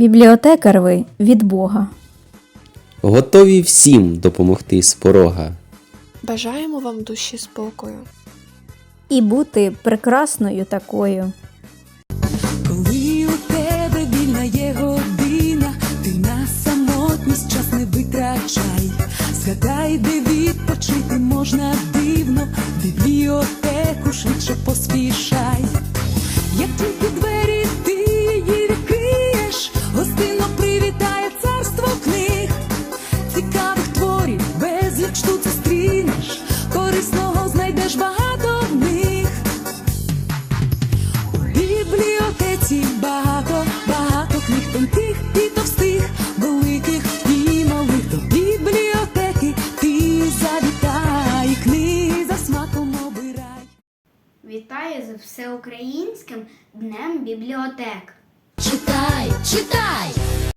Бібліотекар ви від Бога. Готові всім допомогти з порога. Бажаємо вам душі спокою. І бути прекрасною такою. Коли у тебе вільна є година, ти на самотність час не витрачай. Згадай, де відпочити можна дивно, бібліотеку швидше поспішай. Багато, багато книг тонких і товстих, великих і малих. До бібліотеки ти завітай, книги за смаком обирай. Вітаю з всеукраїнським днем бібліотек. Читай, читай,